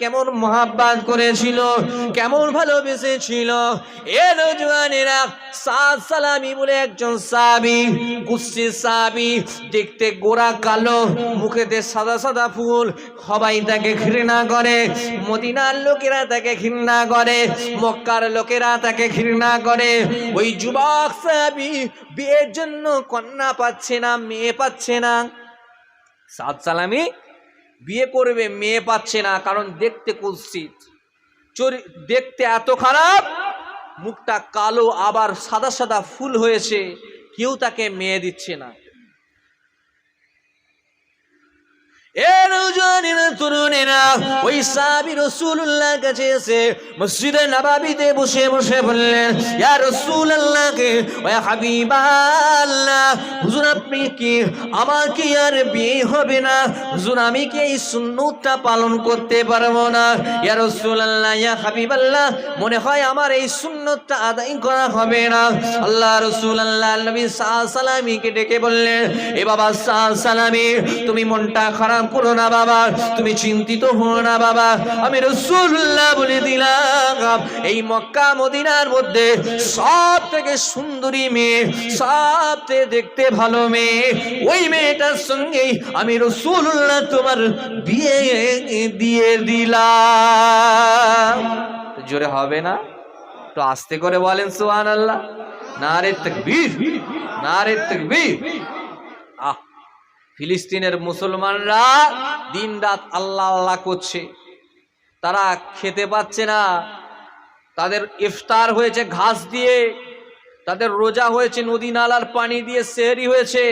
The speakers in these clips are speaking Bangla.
কেমন মহাব্বাত করেছিল, কেমন ভালোবেসেছিল। এ নজওয়ানেরা সাদ সালামি বলে একজন সাবি কুস্তি সাবি দেখতে গোরা কালো, মুখেতে সাদা সাদা ফুল, সবাই তাকে ঘৃণা করে, মদিনার লোকেরা তাকে ঘৃণা করে, মক্কার লোকেরা তাকে ঘৃণা করে। ওই যুবক সাবি বিয়ের জন্য কন্যা পাচ্ছে না, মেয়ে পাচ্ছে না। সাদ সালামি বিয়ে করবে মেয়ে পাচ্ছে না কারণ দেখতে কুৎসিত দেখতে এত খারাপ মুখটা কালো আবার সাদা সাদা ফুল হয়েছে কেউ তাকে মেয়ে দিচ্ছে না। এর এ নৌজওয়ানেরা, তরুণেরা, ওই সাহাবী রাসূলুল্লাহর কাছে এসে মসজিদে বসে বসে বললেন ইয়া রাসূলুল্লাহকে ও হাবিবাল্লাহ হুজুর আপনি কি আমার কি আর বিয়ে হবে না? হুজুর আমি কি এই সুন্নতটা পালন করতে পারব না? ইয়া ইয়া মনে হয় আমার এই সুন্নতটা আদায় করা হবে না। আল্লাহ রাসূলুল্লাহ নবী সালামিকে ডেকে বললেন এ বাবা সালামি তুমি মনটা খারাপ করো না বাবা তুমি চিন্তিত হো না বাবা। আমি রসুল্লাহ বলে দিলাম, এই মক্কা মদিনার মধ্যে সব থেকে সুন্দরী মেয়ে সব থেকে দেখতে ভালো মেয়ে, ওই মেয়েটার সঙ্গেই আমি রসুল্লাহ তোমার বিয়ে দিয়ে দিলাম। জোরে হবে না? তো আস্তে করে বলেন সুহান আল্লাহ নারে তকবীর নারে তকবীর। ফিলিস্তিনের মুসলমানরা দিন রাত আল্লাহ আল্লাহ করছে। তারা খেতে পাচ্ছে না। তাদের ইফতার হয়েছে ঘাস দিয়ে। তাদের রোজা হয়েছে নদী নালার পানি দিয়ে সেহরি হয়েছে।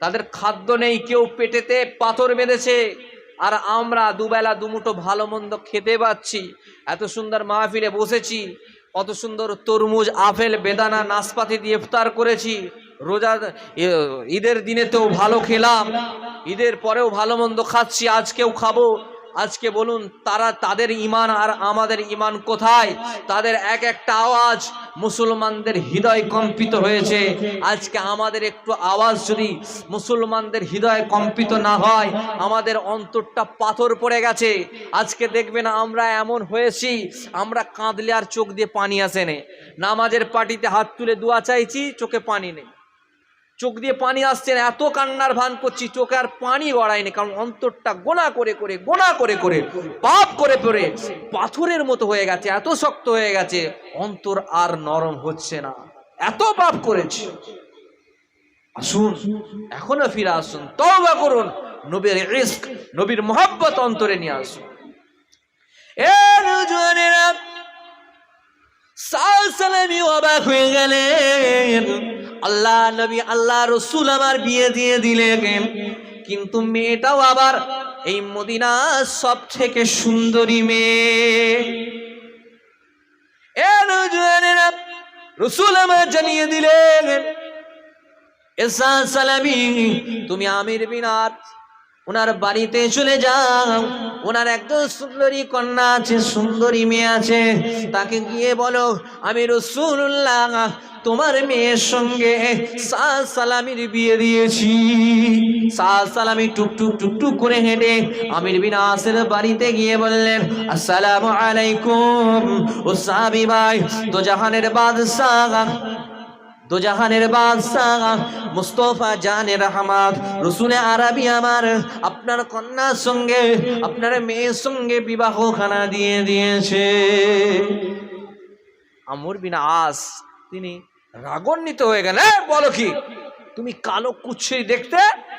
তাদের খাদ্য নেই, কেউ পেটেতে পাথর বেঁধেছে। আর আমরা দুবেলা দুমুঠো ভালো মন্দ খেতে পাচ্ছি। এত সুন্দর মাহফিলে বসেছি। কত সুন্দর তরমুজ, আপেল, বেদানা, নাশপাতি দিয়ে ইফতার করেছি। রোজা ঈদের দিনে তো ভালো খেলাম, ঈদের পরেও ভালো মন্দ খাচ্ছি, আজকেও খাব। আজকে বলুন, তারা, তাদের ইমান আর আমাদের ইমান কোথায়? তাদের এক একটা আওয়াজ মুসলমানদের হৃদয় কম্পিত হয়েছে। আজকে আমাদের একটু আওয়াজ যদি মুসলমানদের হৃদয় কম্পিত না হয়, আমাদের অন্তরটা পাথর পড়ে গেছে। আজকে দেখবেন আমরা এমন হয়েছি, আমরা কাঁদলে আর চোখ দিয়ে পানি আসে নে। নামাজের পাটিতে হাত তুলে দোয়া চাইছি, চোখে পানি নেই। চোখ দিয়ে পানি আসছে না, এত কান্নার ভান করছি, চোখে আর পানি গড়ায়নি, কারণ অন্তরটা গোনা করে করে, গোনা করে করে, পাপ করে পড়ে পাথরের মতো হয়ে গেছে, এত শক্ত হয়ে গেছে, অন্তর আর নরম হচ্ছে না। এত পাপ করেছে। আসুন এখনও ফিরে আসুন, তওবা করুন, নবীর ইস্ক নবীর মোহাব্বত অন্তরে নিয়ে আসুন। এ সালামি হয়ে গেলেন। আল্লাহ নবী, আল্লাহ রসুল আমার বিয়ে দিয়ে দিলেন। কিন্তু মেয়েটাও আবার এই মদিনা সব থেকে সুন্দরী মেয়ে। রসুল আমার জানিয়ে দিলেন এসা সালামি তুমি আমির বিনার ওনার বাড়িতে চলে যাও। ওনার একজন সুন্দরী কন্যা আছে, সুন্দরী মেয়ে আছে। তাকে গিয়ে বলো, আমি রসুল্লাহ তোমার মেয়ের সঙ্গে সা সালামির বিয়ে দিয়েছি। সা সালামি টুকটুক টুকটুক করে হেঁটে আমির বিন আসের বাড়িতে গিয়ে বললেন, আসসালামু আলাইকুম ও সাহাবি ভাই তো জাহানের বাদশাহ দোজাহানের বাদশাহ মুস্তফা জানের রহমাত রসুলে আরবি আমার। আপনার কন্যার সঙ্গে আপনার মেয়ের সঙ্গে বিবাহ খানা দিয়ে দিয়েছে। আমর বিন আস তিনি রাগান্বিত হয়ে গেলেন "এ, বলো কি? তুমি কালো কুচ্ছি দেখতে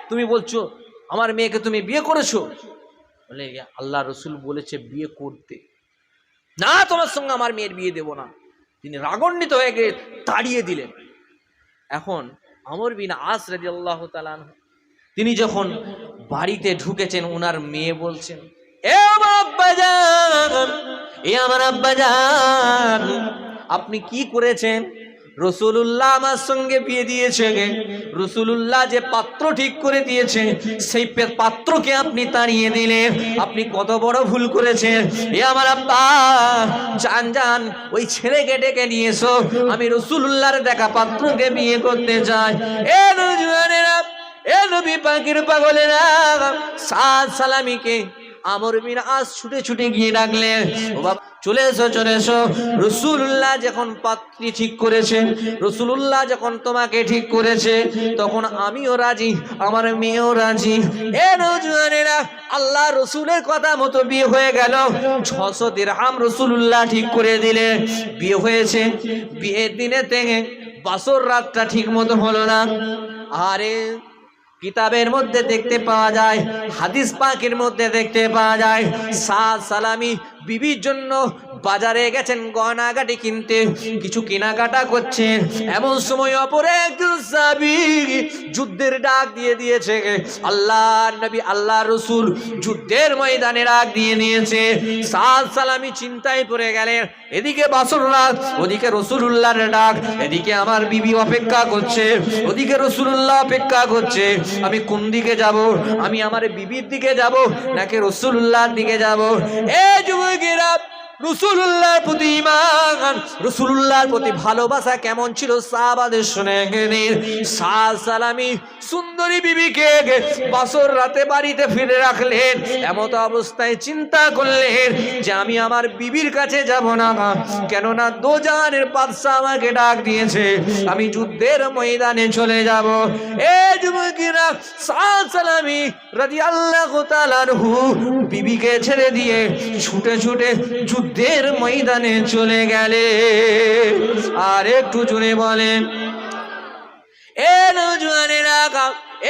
তুমি বলছো আমার মেয়েকে তুমি বিয়ে করেছ? বলে আল্লাহ রসুল বলেছে বিয়ে করতে। না তোমার সঙ্গে আমার মেয়ের বিয়ে দেব না। তিনি রাগান্বিত হয়ে গিয়ে তাড়িয়ে দিলেন। এখন আমর বিন আস রাজি আল্লাহ তিনি যখন বাড়িতে ঢুকেছেন ওনার মেয়ে বলছেন, এ আমার আব্বাজান এ আমার আব্বাজান আপনি কি করেছেন? রসুলুল্লাহ আমার সঙ্গে বিয়ে দিয়েছে রসুলুল্লাহ যে পাত্র ঠিক করে দিয়েছে, সেই পাত্রকে আপনি তাড়িয়ে দিলেন। আপনি কত বড় ভুল করেছেন। এ আমার আব্বা, যান যান, ওই ছেলেকে ডেকে নিয়ে এসো। আমি রসুলুল্লাহর দেখা পাত্রকে বিয়ে করতে চাই। এ সাদ সালামিকে আমর বিন আজ ছুটে ছুটে গিয়ে ডাকলেন। ও বাবা চলে এসো চলে এসো। রসুল্লাহ যখন পাত্রী ঠিক করেছে রসুল্লাহ যখন তোমাকে ঠিক করেছে, তখন আমিও রাজি, আমার মেয়েও রাজি। এ নজুয়ানেরা আল্লাহ রসুলের কথা মতো বিয়ে হয়ে গেল। ছশো দিরহাম রসুল্লাহ ঠিক করে দিলে, বিয়ে হয়েছে। বিয়ের দিনে থেকে বাসর রাতটা ঠিক মতো হলো না। আরে, কিতাবের মধ্যে দেখতে পাওয়া যায়, হাদিস পাকের মধ্যে দেখতে পাওয়া যায় সাদ সালামি বিবির জন্য বাজারে গেছেন, গয়নাগাটি কিনতে, কিছু কেনাকাটা করছেন। এমন সময় অপরে একজন সাবি যুদ্ধের ডাক দিয়ে দিয়েছে আল্লাহ নবী আল্লাহ রসুল যুদ্ধের ময়দানে ডাক দিয়ে নিয়েছে। সাদ সালামি চিন্তায় পড়ে গেলেন, এদিকে বাসর রাত, ওদিকে রসুল্লাহর ডাক, এদিকে আমার বিবি অপেক্ষা করছে, ওদিকে রসুল্লাহ অপেক্ষা করছে। আমি কোন দিকে যাব? আমি আমার বিবির দিকে যাব নাকি রসুল্লাহর দিকে যাব? এ যুবকেরা রসুল্লাহর প্রতি ইমান রসুল্লাহর প্রতি ভালোবাসা কেমন ছিল সাহাবাদের শুনে সালামি সুন্দরী বিবিকে বাসর রাতে বাড়িতে ফিরে রাখলেন। এমত অবস্থায় চিন্তা করলেন যে, আমি আমার বিবির কাছে যাব না। কেননা দোজানের পাদশা আমাকে ডাক দিয়েছে, আমি যুদ্ধের ময়দানে চলে যাব। এ যুবকেরা, সাল সালামি রাজি আল্লাহ বিবিকে ছেড়ে দিয়ে ছুটে ছুটে যুদ্ধের ময়দানে চলে গেলে। আর একটু জুড়ে বলেন, এ নজওয়ানেরা কা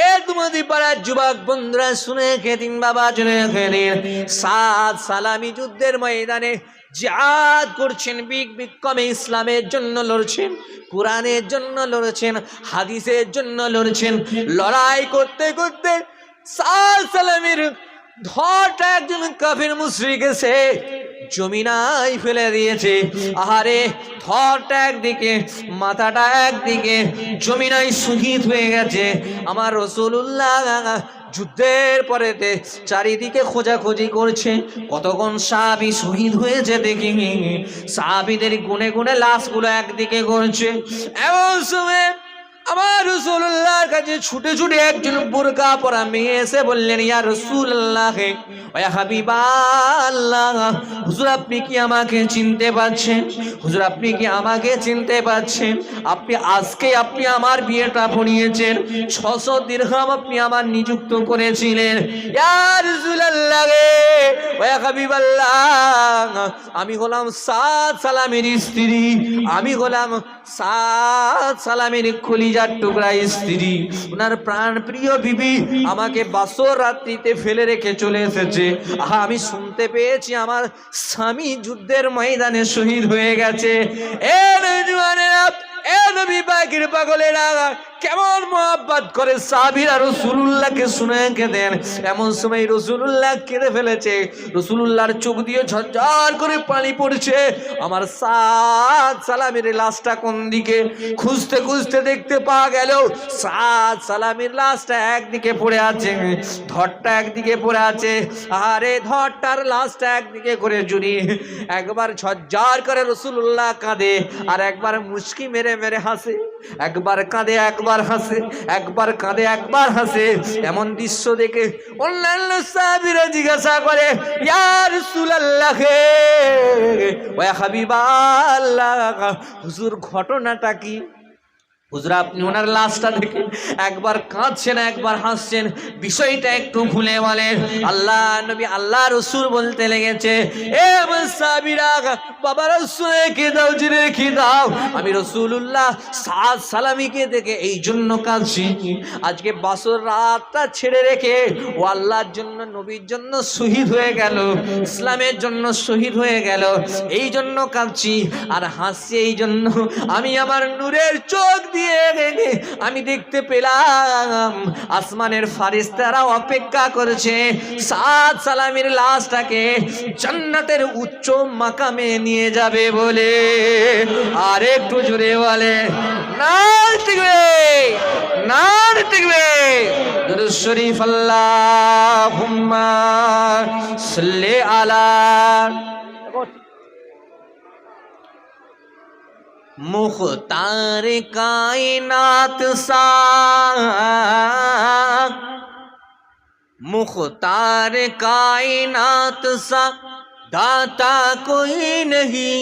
এ তোমাদের পাড়ার যুবক বন্ধুরা, শুনে খেতিন বাবা চলে খেলেন সাত সালামি যুদ্ধের ময়দানে জিহাদ করছেন, বিগ বিক্রমে ইসলামের জন্য লড়ছেন, কোরআনের জন্য লড়ছেন, হাদিসের জন্য লড়ছেন। লড়াই করতে করতে সাল সালামের ধরটা একজন কাফির মুশরিক এসে জমিনাই ফেলে দিয়েছে। আহারে থরটা একদিকে, মাথাটা একদিকে জমিনাই শহীদ হয়ে গেছে। আমার রসুল্লাহ যুদ্ধের পরেতে চারিদিকে খোঁজাখোঁজি করছে। কতক্ষণ সাহাবি শহীদ হয়েছে দেখি। সাহাবিদের গুনে গুনে লাশগুলো একদিকে করছে এমন সময় আমার রসুল্লাহর কাছে ছুটে ছুটে একজন বোরকা পরা মেয়ে এসে বললেন, ইয়া রসুল্লাহ হাবিবাল্লাহ হুজুর আপনি কি আমাকে চিনতে পারছেন? হুজুর আপনি কি আমাকে চিনতে পারছেন? আপনি আজকে আপনি আমার বিয়েটা পড়িয়েছেন, ছশো দীর্ঘম আপনি আমার নিযুক্ত করেছিলেন। ওয়া আমি হলাম সাদ সালামের স্ত্রী, আমি হলাম সাদ সালামের কলিজার টুকরা স্ত্রী। ওনার প্রাণ প্রিয় বিবি আমাকে বাসর রাত্রিতে ফেলে রেখে চলে এসেছে। আহা, আমি শুনতে পেয়েছি আমার স্বামী যুদ্ধের ময়দানে শহীদ হয়ে গেছে। এ এ নবী পাগলেরা কেমন মোহাব্বত করে সাবিরা রসুল্লাহকে শুনে কেঁদেন। এমন সময় রসুল্লাহ কেঁদে ফেলেছে। রসুল্লাহর চোখ দিয়ে ঝরঝর করে পানি পড়ছে। আমার সাত সালামের লাশটা কোন দিকে? খুঁজতে খুঁজতে দেখতে পাওয়া গেল সাত সালামের লাশটা একদিকে পড়ে আছে, ধরটা একদিকে পড়ে আছে। আরে ধরটার লাশটা একদিকে করে জুড়ি। একবার ঝরঝর করে রসুল্লাহ কাঁদে আর একবার মুশকি মেরে মেরে হাসে। একবার কাঁদে, একবার হাসে, একবার কাঁদে, একবার হাসে। এমন দৃশ্য দেখে অন্যান্য সাহাবিরা জিজ্ঞাসা করে ইয়ার সুলাল্লাহ ওয়া হাবিবাল্লাহ, হুজুর, ঘটনাটা কি? হুজুর, আপনি ওনার লাশটা দেখে একবার কাঁদছেন, একবার হাসছেন। বিষয়টা একটু ভুলে বলেন। আল্লাহ নবী, আল্লাহ রসুল বলতে লেগেছে, এ সাবিরা বাবা রসুল রেখে দাও জিরে রেখে দাও। আমি রসুল্লাহ সাদ সালামিকে দেখে এই জন্য কাঁদছি। আজকে বাসর রাতটা ছেড়ে রেখে ও আল্লাহর জন্য, নবীর জন্য শহীদ হয়ে গেল, ইসলামের জন্য শহীদ হয়ে গেল। এই জন্য কাঁদছি আর হাসছি এই জন্য। আমি আমার নূরের চোখ দিয়ে আমি দেখতে পেলাম। আসমানের ফারিস্তারা অপেক্ষা করেছে। সাত সালামের লাশটাকে জান্নাতের উচ্চ মাকামে নিয়ে যাবে বলে। আর একটু জোরে বলে না টিকবে না টিকবে। শরীফ, আল্লাহুম্মা সাল্লি আলা মুখতার কায়নাত সা মুখতার কায়নাত সা দাতা কোই নহি।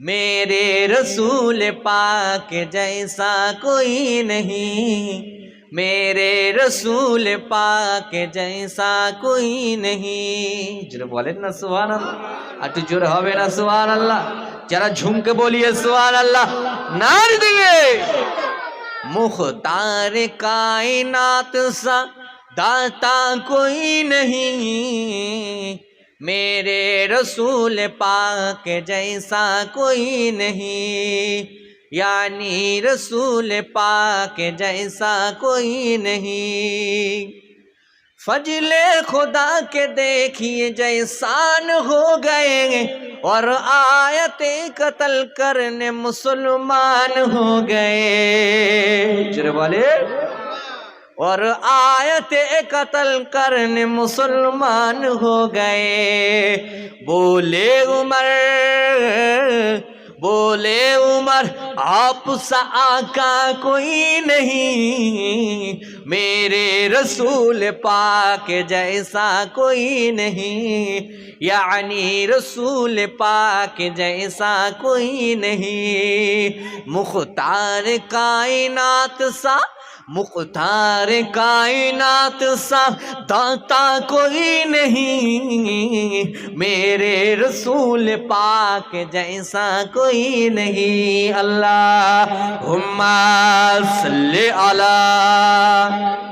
মেরে রসূল পাক জৈসা কোই নহি। میرے رسول پاک جیسا کوئی نہیں۔ جر بولے سوال اللہ۔ اٹھ جرہ ہوئے نا سوال اللہ۔ جرا جھمک بولیے سوال اللہ۔ نار دے مختار کائنات سا داتا کوئی نہیں۔ میرے رسول پاک جیسا کوئی نہیں۔ یعنی رسول پاک جیسا کوئی نہیں۔ فجل خدا کے دیکھیے جیسان ہو گئے اور آیت قتل کرنے مسلمان ہو گئے۔ والے۔ اور آیت قتل کرنے مسلمان ہو گئے۔ بولے عمر۔ बोले उमर आप सा आका कोई नहीं میرے رسول پاک جیسا کوئی نہیں یعنی رسول پاک جیسا کوئی نہیں۔ مختار کائنات سا، مختار کائنات سا، داتا کوئی نہیں۔ میرے رسول پاک جیسا کوئی نہیں۔ اللہ علی Um,